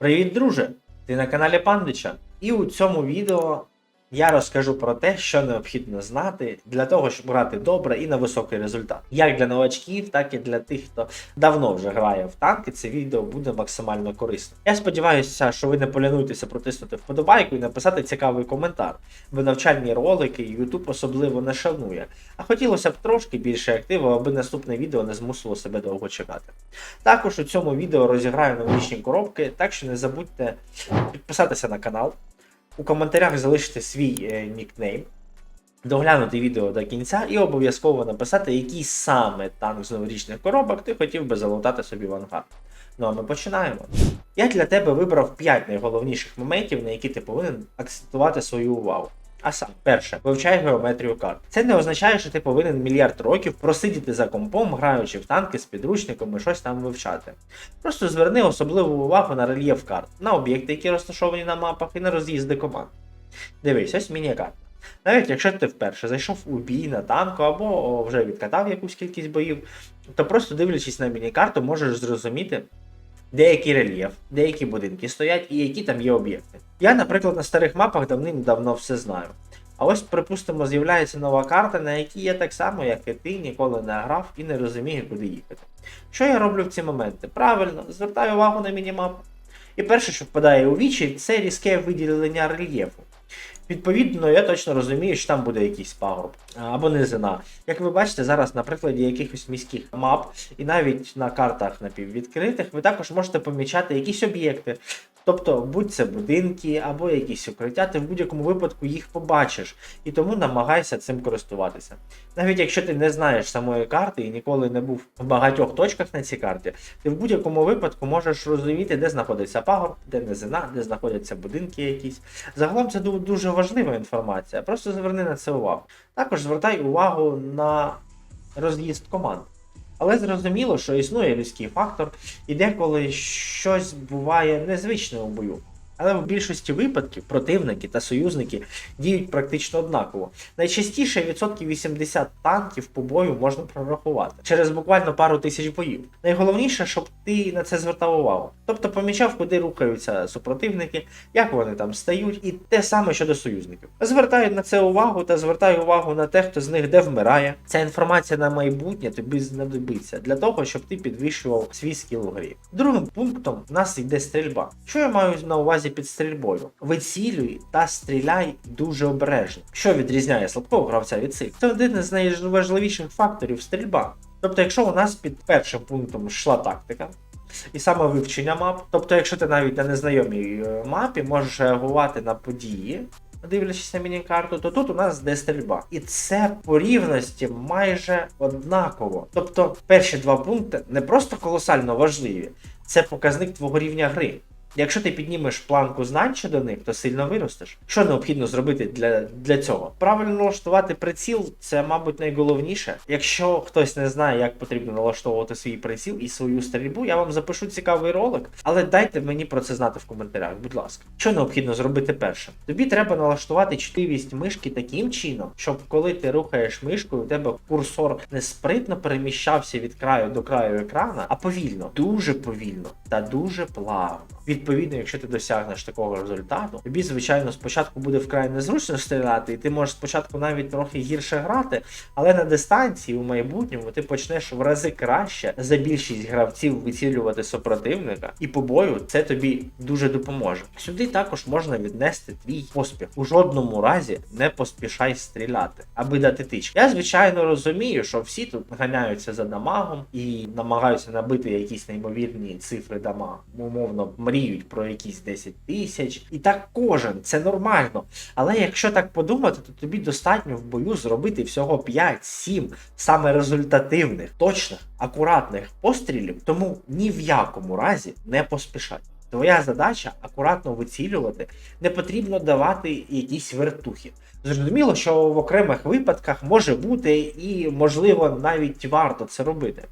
Привіт, друже! Ти на каналі Пандича. І у цьому відео я розкажу про те, що необхідно знати для того, щоб грати добре і на високий результат. Як для новачків, так і для тих, хто давно вже грає в танки, це відео буде максимально корисно. Я сподіваюся, що ви не полянуєтеся протиснути вподобайку і написати цікавий коментар, бо навчальні ролики YouTube особливо не шанує. А хотілося б трошки більше активу, аби наступне відео не змусило себе довго чекати. Також у цьому відео розіграю новорічні коробки, так що не забудьте підписатися на канал, у коментарях залишити свій е, нікнейм, доглянути відео до кінця і обов'язково написати, який саме танк з новорічних коробок ти хотів би залутати собі в ангар. Ну а ми починаємо. Я для тебе вибрав 5 найголовніших моментів, на які ти повинен акцентувати свою увагу. А саме, перше, вивчай геометрію карт. Це не означає, що ти повинен мільярд років просидіти за компом, граючи в танки з підручником і щось там вивчати. Просто зверни особливу увагу на рельєф карт, на об'єкти, які розташовані на мапах, і на роз'їзди команд. Дивись, ось міні-карта. Навіть якщо ти вперше зайшов у бій на танку або вже відкатав якусь кількість боїв, то просто дивлячись на міні-карту, можеш зрозуміти, деякий рельєф, деякі будинки стоять і які там є об'єкти. Я, наприклад, на старих мапах давним-давно все знаю. А ось, припустимо, з'являється нова карта, на якій я так само, як і ти, ніколи не грав і не розумію, куди їхати. Що я роблю в ці моменти? Правильно, звертаю увагу на мінімапу. І перше, що впадає у вічі, це різке виділення рельєфу. Відповідно, я точно розумію, що там буде якийсь пагорб або низина. Як ви бачите, зараз на прикладі якихось міських мап, і навіть на картах напіввідкритих, ви також можете помічати якісь об'єкти. Тобто, будь це будинки або якісь укриття, ти в будь-якому випадку їх побачиш, і тому намагайся цим користуватися. Навіть якщо ти не знаєш самої карти і ніколи не був в багатьох точках на цій карті, ти в будь-якому випадку можеш розуміти, де знаходиться пагорб, де низина, де знаходяться будинки якісь. Загалом це ду- дуже важлива інформація, просто зверни на це увагу. Також звертай увагу на роз'їзд команд. Але зрозуміло, що існує людський фактор, і деколи щось буває незвичне у бою. Але в більшості випадків противники та союзники діють практично однаково. Найчастіше відсотків 80 танків по бою можна прорахувати через буквально пару тисяч боїв. Найголовніше, щоб ти на це звертав увагу. Тобто помічав, куди рухаються супротивники, як вони там стають, і те саме щодо союзників. Звертаю на це увагу та звертаю увагу на те, хто з них де вмирає. Ця інформація на майбутнє тобі знадобиться для того, щоб ти підвищував свій скіл у грі. Другим пунктом в нас йде стрільба. Що я маю на увазі під стрільбою? Вицілюй та стріляй дуже обережно. Що відрізняє слабкого гравця від цих? Це один із найважливіших факторів стрільба. Тобто, якщо у нас під першим пунктом йшла тактика, і саме вивчення мап. Тобто, якщо ти навіть на незнайомій е, мапі можеш реагувати на події, дивлячись на міні-карту, то тут у нас де стрільба. І це по рівності майже однаково. Тобто, перші два пункти не просто колосально важливі, це показник твого рівня гри. Якщо ти піднімеш планку знань щодо них, то сильно виростеш. Що необхідно зробити для, для цього? Правильно налаштувати приціл це, мабуть, найголовніше. Якщо хтось не знає, як потрібно налаштовувати свій приціл і свою стрільбу, я вам запишу цікавий ролик, але дайте мені про це знати в коментарях, будь ласка. Що необхідно зробити перше? Тобі треба налаштувати чутливість мишки таким чином, щоб коли ти рухаєш мишкою, у тебе курсор не спритно переміщався від краю до краю екрана, а повільно, дуже повільно та дуже плавно. Відповідно, якщо ти досягнеш такого результату, тобі, звичайно, спочатку буде вкрай незручно стріляти, і ти можеш спочатку навіть трохи гірше грати, але на дистанції у майбутньому ти почнеш в рази краще за більшість гравців вицілювати супротивника, і по бою це тобі дуже допоможе. Сюди також можна віднести твій поспіх. У жодному разі не поспішай стріляти, аби дати тичку. Я звичайно розумію, що всі тут ганяються за дамагом і намагаються набити якісь неймовірні цифри дамагу. Умовно мріють про якісь 10 тисяч. І так кожен, це нормально. Але якщо так подумати, то тобі достатньо в бою зробити всього 5-7 саме результативних, точних, акуратних пострілів, тому ні в якому разі не поспішай. Твоя задача акуратно вицілювати, не потрібно давати якісь вертухи. Зрозуміло, що в окремих випадках може бути і, можливо, навіть варто це робити.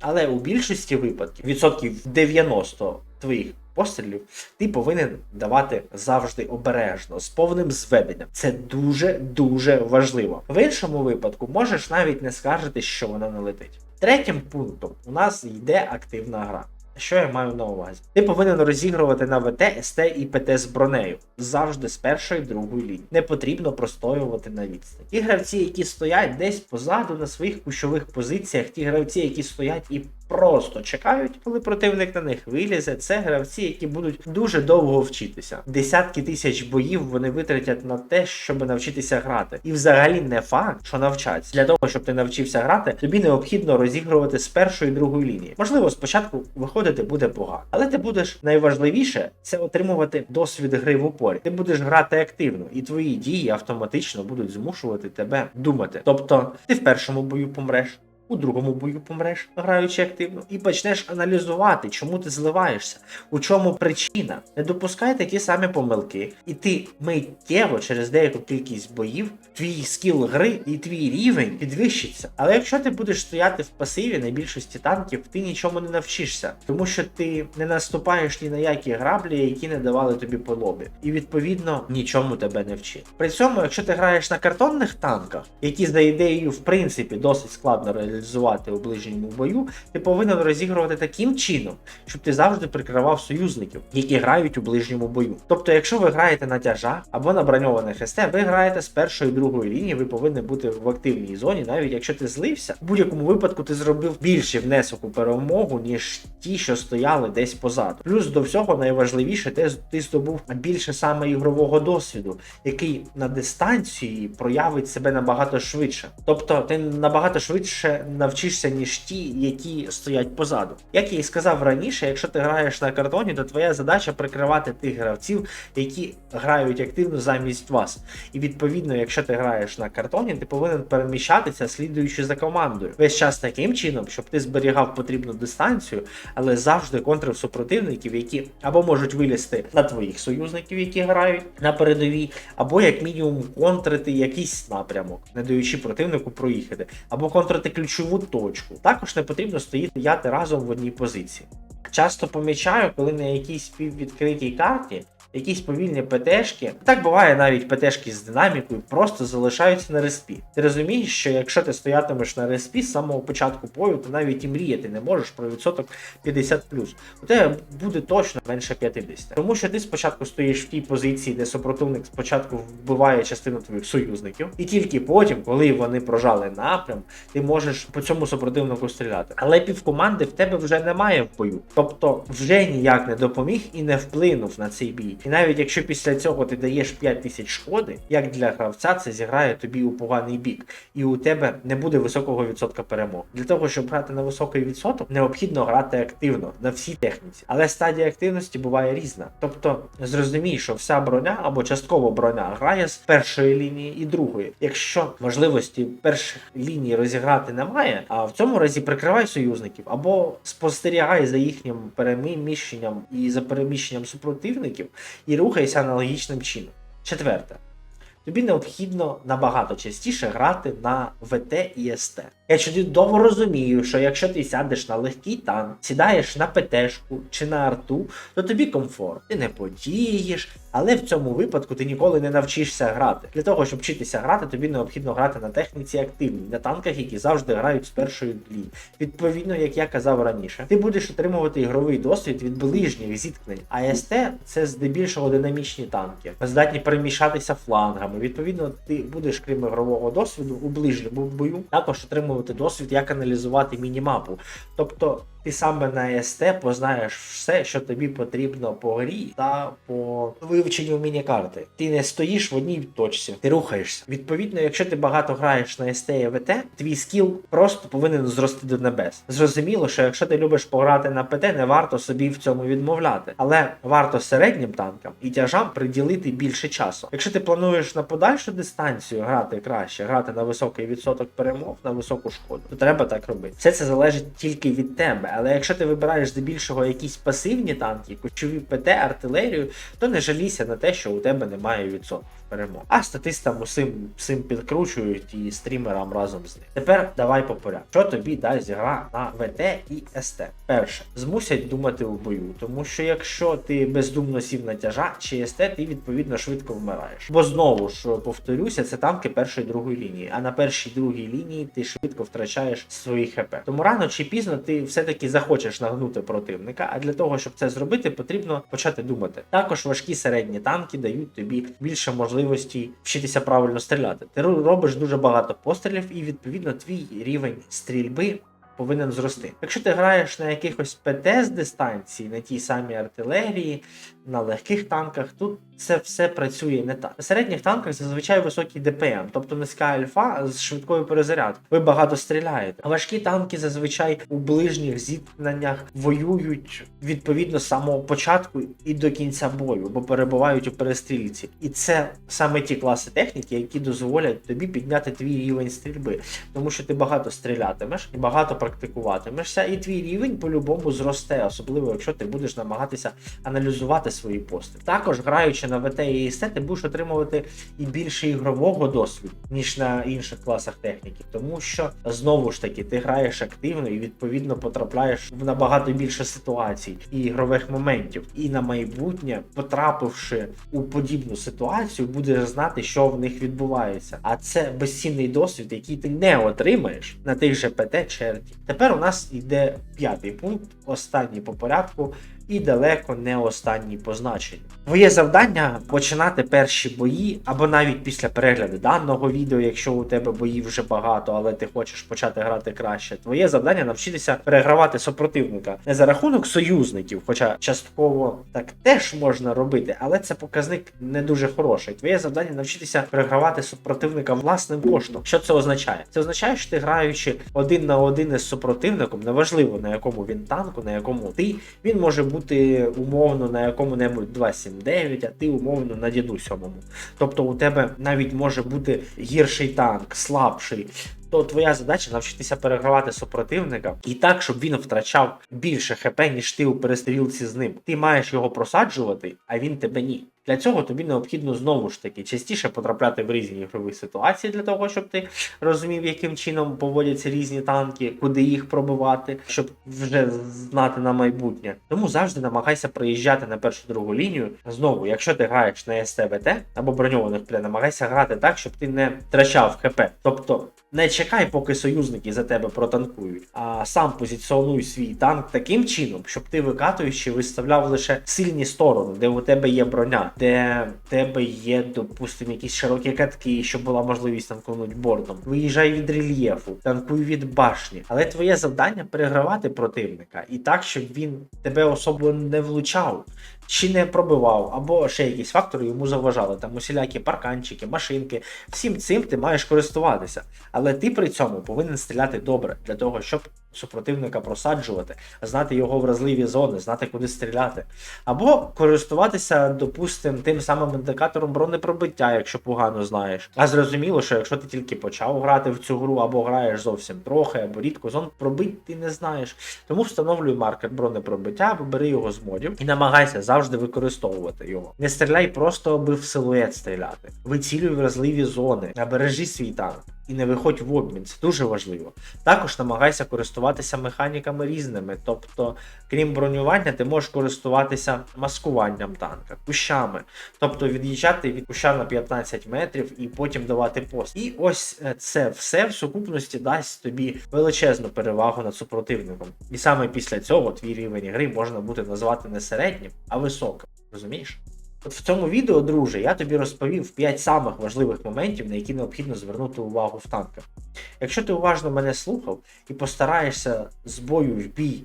Але у більшості випадків, відсотків 90 твоїх пострілів, ти повинен давати завжди обережно, з повним зведенням. Це дуже-дуже важливо. В іншому випадку можеш навіть не скаржити, що вона не летить. Третім пунктом у нас йде активна гра. Що я маю на увазі? Ти повинен розігрувати на ВТ, СТ і ПТ з бронею завжди з першої другої лінії. Не потрібно простоювати на відстані. Ті гравці, які стоять десь позаду на своїх кущових позиціях, ті гравці, які стоять і просто чекають, коли противник на них вилізе. Це гравці, які будуть дуже довго вчитися. Десятки тисяч боїв вони витратять на те, щоб навчитися грати. І взагалі не факт, що навчаться. Для того, щоб ти навчився грати, тобі необхідно розігрувати з першої і другої лінії. Можливо, спочатку виходити буде погано, але ти будеш найважливіше це отримувати досвід гри в упорі. Ти будеш грати активно, і твої дії автоматично будуть змушувати тебе думати. Тобто, ти в першому бою помреш. У другому бою помреш, граючи активно, і почнеш аналізувати, чому ти зливаєшся, у чому причина. Не допускай такі самі помилки, і ти миттєво через деяку кількість боїв твій скіл гри і твій рівень підвищиться. Але якщо ти будеш стояти в пасиві на більшості танків, ти нічому не навчишся, тому що ти не наступаєш ні на які граблі, які не давали тобі по лобі. І відповідно нічому тебе не вчить. При цьому, якщо ти граєш на картонних танках, які за ідеєю в принципі досить складно реалізувати у ближньому бою, ти повинен розігрувати таким чином, щоб ти завжди прикривав союзників, які грають у ближньому бою. Тобто, якщо ви граєте на тяжах або на броньованих СТ, ви граєте з першої і другої лінії, ви повинні бути в активній зоні, навіть якщо ти злився, в будь-якому випадку ти зробив більший внесок у перемогу, ніж ті, що стояли десь позаду. Плюс до всього найважливіше, ти, ти здобув більше саме ігрового досвіду, який на дистанції проявить себе набагато швидше. Тобто ти набагато швидше навчишся, ніж ті, які стоять позаду. Як я і сказав раніше, якщо ти граєш на картоні, то твоя задача прикривати тих гравців, які грають активно замість вас. І відповідно, якщо ти граєш на картоні, ти повинен переміщатися, слідуючи за командою. Весь час таким чином, щоб ти зберігав потрібну дистанцію, але завжди контрив супротивників, які або можуть вилізти на твоїх союзників, які грають на передовій, або як мінімум контрити якийсь напрямок, не даючи противнику проїхати, або контрити ключову точку. Також не потрібно стояти разом в одній позиції. Часто помічаю, коли на якійсь співвідкритій карті якісь повільні ПТшки, так буває навіть ПТшки з динамікою, просто залишаються на респі. Ти розумієш, що якщо ти стоятимеш на респі з самого початку бою, то навіть і мріяти не можеш про відсоток 50 У тебе буде точно менше 50. Тому що ти спочатку стоїш в тій позиції, де супротивник спочатку вбиває частину твоїх союзників, і тільки потім, коли вони прожали напрям, ти можеш по цьому супротивнику стріляти. Але півкоманди в тебе вже немає в бою. Тобто вже ніяк не допоміг і не вплинув на цей бій. І навіть якщо після цього ти даєш 5 тисяч шкоди, як для гравця це зіграє тобі у поганий бік, і у тебе не буде високого відсотка перемог. Для того, щоб грати на високий відсоток, необхідно грати активно на всій техніці. Але стадія активності буває різна. Тобто зрозумій, що вся броня або частково броня грає з першої лінії і другої. Якщо можливості перших ліній розіграти немає, а в цьому разі прикривай союзників або спостерігай за їхнім переміщенням і за переміщенням супротивників і рухайся аналогічним чином. Четверте. Тобі необхідно набагато частіше грати на ВТ і СТ. Я чудово розумію, що якщо ти сядеш на легкий танк, сідаєш на ПТшку чи на арту, то тобі комфорт, ти не потієш, але в цьому випадку ти ніколи не навчишся грати. Для того, щоб вчитися грати, тобі необхідно грати на техніці активній, на танках, які завжди грають з першої лінії. Відповідно, як я казав раніше, ти будеш отримувати ігровий досвід від ближніх зіткнень. А СТ це здебільшого динамічні танки, здатні переміщатися флангами. Відповідно, ти будеш, крім ігрового досвіду, у ближньому бою також отримувати досвід, як аналізувати мінімапу. Тобто ти саме на СТ познаєш все, що тобі потрібно по грі та по вивченню міні-карти. Ти не стоїш в одній точці, ти рухаєшся. Відповідно, якщо ти багато граєш на СТ і ВТ, твій скіл просто повинен зрости до небес. Зрозуміло, що якщо ти любиш пограти на ПТ, не варто собі в цьому відмовляти, але варто середнім танкам і тяжам приділити більше часу. Якщо ти плануєш на подальшу дистанцію грати краще, грати на високий відсоток перемог, на високу шкоду, то треба так робити. Все це залежить тільки від тебе. Але якщо ти вибираєш здебільшого якісь пасивні танки, кучові ПТ, артилерію, то не жалійся на те, що у тебе немає відсотків перемог. А статистам усім всім підкручують і стрімерам разом з ним. Тепер давай по порядку. Що тобі дасть гра на ВТ і СТ? Перше, змусять думати у бою, тому що якщо ти бездумно сів на тяжа чи СТ, ти відповідно швидко вмираєш. Бо знову ж повторюся, це танки першої другої лінії. А на першій другій лінії ти швидко втрачаєш свої ХП. Тому рано чи пізно ти все-таки захочеш нагнути противника, а для того, щоб це зробити, потрібно почати думати. Також важкі середні танки дають тобі більше можливостей вчитися правильно стріляти. Ти ро- робиш дуже багато пострілів, і відповідно твій рівень стрільби. Повинен зрости. Якщо ти граєш на якихось ПТ з дистанції, на тій самій артилерії, на легких танках, тут це все працює не так. На середніх танках зазвичай високий ДПМ, тобто низька альфа з швидкою перезарядкою. Ви багато стріляєте. Важкі танки зазвичай у ближніх зіткненнях воюють відповідно з самого початку і до кінця бою, бо перебувають у перестрілці. І це саме ті класи техніки, які дозволять тобі підняти твій рівень стрільби, тому що ти багато стрілятимеш і багато практикуватимешся, і твій рівень по-любому зросте, особливо якщо ти будеш намагатися аналізувати свої постріли. Також граючи на ВТ і СТ, ти будеш отримувати і більше ігрового досвіду, ніж на інших класах техніки, тому що знову ж таки ти граєш активно і відповідно потрапляєш в набагато більше ситуацій і ігрових моментів. І на майбутнє, потрапивши у подібну ситуацію, будеш знати, що в них відбувається. А це безцінний досвід, який ти не отримаєш на тих же ПТ чи РТ. Тепер у нас йде п'ятий пункт, останній по порядку. І далеко не останній по значенню. Твоє завдання починати перші бої, або навіть після перегляду даного відео, якщо у тебе боїв вже багато, але ти хочеш почати грати краще. Твоє завдання навчитися перегравати супротивника не за рахунок союзників, хоча частково так теж можна робити, але це показник не дуже хороший. Твоє завдання навчитися перегравати супротивника власним коштом. Що це означає? Це означає, що ти граючи один на один із супротивником, неважливо на якому він танку, на якому ти, він може бути умовно на якому-небудь 279, а ти умовно на діду сьомому. Тобто у тебе навіть може бути гірший танк, слабший. То твоя задача навчитися перегравати супротивника і так, щоб він втрачав більше хп, ніж ти у перестрілці з ним. Ти маєш його просаджувати, а він тебе ні. Для цього тобі необхідно знову ж таки частіше потрапляти в різні ігрові ситуації для того, щоб ти розумів, яким чином поводяться різні танки, куди їх пробивати, щоб вже знати на майбутнє. Тому завжди намагайся приїжджати на першу другу лінію. Знову, якщо ти граєш на СТВТ або броньованих пле, намагайся грати так, щоб ти не втрачав ХП. Тобто не чекай, поки союзники за тебе протанкують, а сам позиціонуй свій танк таким чином, щоб ти викатуючи виставляв лише сильні сторони, де у тебе є броня, де в тебе є, допустимо, якісь широкі катки, щоб була можливість танкунути бортом. Виїжджай від рельєфу, танкуй від башні. Але твоє завдання перегравати противника і так, щоб він тебе особливо не влучав. Чи не пробивав, або ще якісь фактори йому заважали, там усілякі парканчики, машинки. Всім цим ти маєш користуватися. Але ти при цьому повинен стріляти добре для того, щоб супротивника просаджувати, знати його вразливі зони, знати, куди стріляти. Або користуватися, допустим, тим самим індикатором бронепробиття, якщо погано знаєш. А зрозуміло, що якщо ти тільки почав грати в цю гру, або граєш зовсім трохи, або рідко, зон пробить ти не знаєш. Тому встановлюй маркер бронепробиття, бери його з модів і намагайся завжди використовувати його. Не стріляй просто, аби в силует стріляти. Вицілюй вразливі зони, бережи свій танк. І не виходь в обмін, це дуже важливо. Також намагайся користуватися механіками різними. Тобто, крім бронювання, ти можеш користуватися маскуванням танка, кущами. Тобто від'їжджати від куща на 15 метрів і потім давати пост. І ось е, це все в сукупності дасть тобі величезну перевагу над супротивником. І саме після цього твій рівень гри можна буде назвати не середнім, а високим. Розумієш? От в цьому відео, друже, я тобі розповів 5 самих важливих моментів, на які необхідно звернути увагу в танках. Якщо ти уважно мене слухав і постараєшся з бою в бій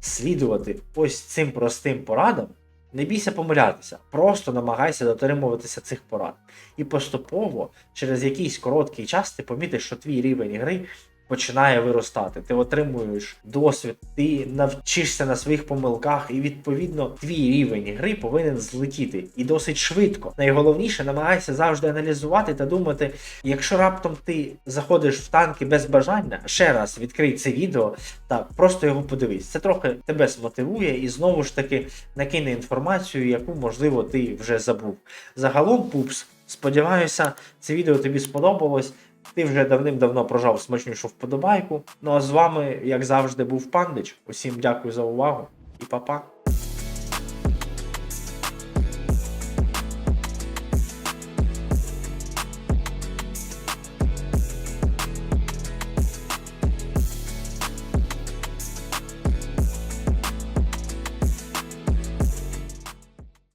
слідувати ось цим простим порадам, не бійся помилятися, просто намагайся дотримуватися цих порад. І поступово, через якийсь короткий час, ти помітиш, що твій рівень гри починає виростати. Ти отримуєш досвід, ти навчишся на своїх помилках, і відповідно твій рівень гри повинен злетіти і досить швидко. Найголовніше намагайся завжди аналізувати та думати, якщо раптом ти заходиш в танки без бажання, ще раз відкрий це відео та просто його подивись. Це трохи тебе змотивує і знову ж таки накине інформацію, яку можливо ти вже забув. Загалом, пупс, сподіваюся, це відео тобі сподобалось. Ти вже давним-давно прожав смачнішу вподобайку. Ну а з вами, як завжди, був Пандич. Усім дякую за увагу і па-па.